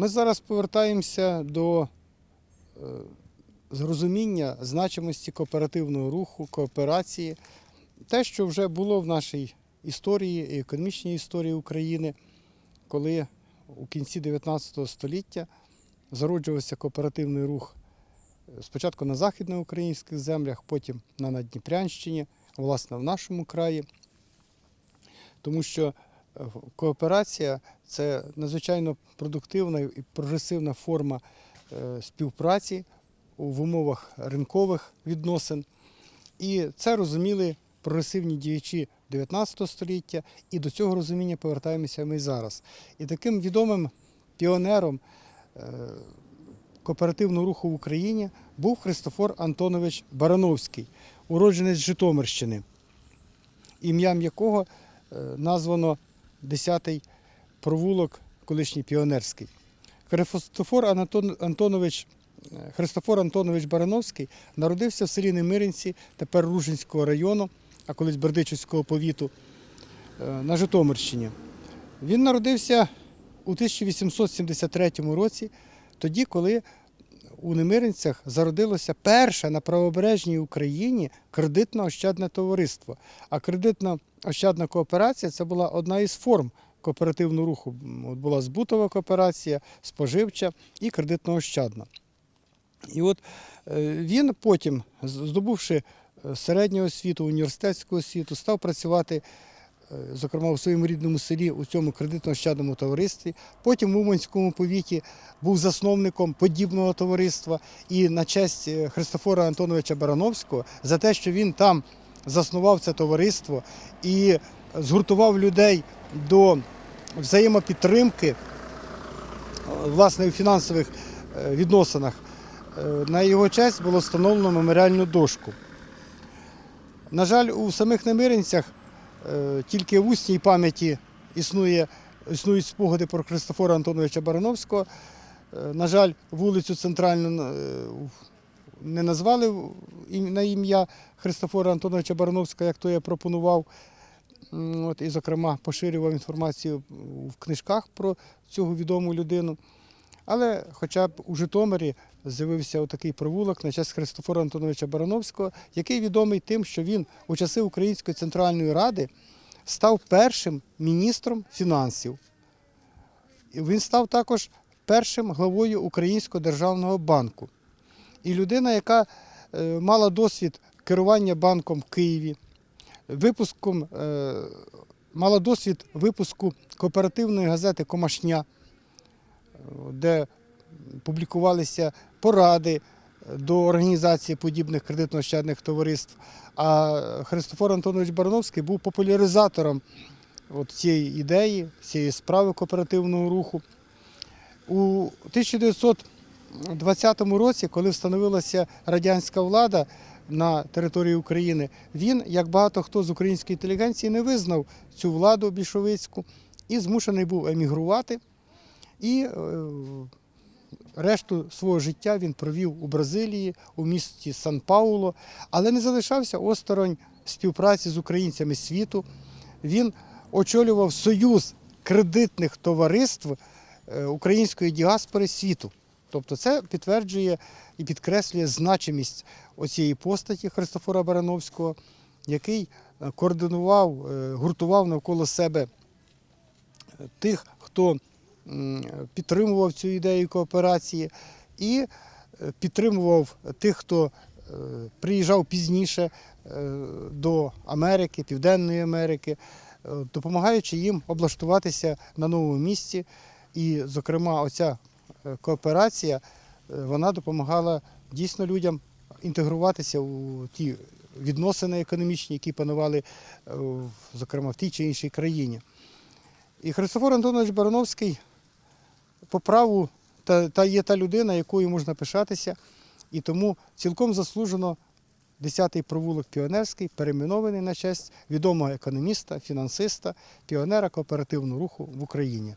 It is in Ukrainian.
Ми зараз повертаємося до е, зрозуміння значимості кооперативного руху, кооперації, те, що вже було в нашій історії, економічній історії України, коли у кінці 19 століття зароджувався кооперативний рух е, спочатку на західноукраїнських землях, потім на Надніпрянщині, власне, в нашому краї. Тому що кооперація це надзвичайно продуктивна і прогресивна форма е, співпраці в умовах ринкових відносин. І це розуміли прогресивні діячі 19 століття, і до цього розуміння повертаємося ми й зараз. І таким відомим піонером е, кооперативного руху в Україні був Христофор Антонович Барановський, уродженець Житомирщини, ім'ям якого е, названо 10-й провулок, колишній піонерський. Христофор Антонович, е, Христофор Антонович Барановський народився в селі Немиринці, тепер Ружинського району, а колись Бердичівського повіту е, на Житомирщині. Він народився у 1873 році, тоді, коли у Немиринцях зародилося перше на правобережній Україні кредитно-ощадне товариство. А кредитно-ощадна кооперація це була одна із форм кооперативного руху. От була збутова кооперація, споживча і кредитно-ощадна. І от е, він потім, здобувши е, середню освіту, університетську освіту, став працювати, зокрема у своєму рідному селі у цьому кредитно-ощадному товаристві. Потім в Уманському повіті був засновником подібного товариства. І на честь е, Христофора Антоновича Барановського за те, що він там заснував це товариство і згуртував людей до взаємопідтримки е, власне у фінансових е, відносинах. Е, На його честь було встановлено меморіальну дошку. На жаль, у самих намиренцях е, тільки в усній пам'яті існує, існують спогади про Христофора Антоновича Барановського. Е, На жаль, вулицю центральну е, не назвали на ім'я Христофора Антоновича Барановського, як то я пропонував. От, і, зокрема, поширював інформацію в книжках про цю відому людину. Але хоча б у Житомирі з'явився такий провулок на честь Христофора Антоновича Барановського, який відомий тим, що він у часи Української центральної ради став першим міністром фінансів. Він став також першим главою Українського державного банку. І людина, яка е, мала досвід керування банком в Києві, випуском, е, мала досвід випуску кооперативної газети Комашня, де публікувалися поради до організації подібних кредитно-ощадних товариств. А Христофор Антонович Барановський був популяризатором от цієї ідеї, цієї справи кооперативного руху. У 1920 році, коли встановилася радянська влада на території України, він, як багато хто з української інтелігенції, не визнав цю владу більшовицьку і змушений був емігрувати. І е, решту свого життя він провів у Бразилії, у місті Сан-Пауло, але не залишався осторонь співпраці з українцями світу. Він очолював союз кредитних товариств е, української діаспори світу. Тобто це підтверджує і підкреслює значимість оцієї постаті Христофора Барановського, який е, координував, гуртував навколо себе тих, хто підтримував цю ідею кооперації, і е, підтримував тих, хто е, приїжджав пізніше е, до Америки, Південної Америки, допомагаючи їм облаштуватися на новому місці. І, зокрема, оця кооперація вона допомагала дійсно людям інтегруватися у ті відносини економічні, які панували, зокрема, в тій чи іншій країні. І Христофор Антонович Барановський по праву та, та є та людина, якою можна пишатися, і тому цілком заслужено 10-й провулок Піонерський перейменований на честь відомого економіста, фінансиста, піонера кооперативного руху в Україні.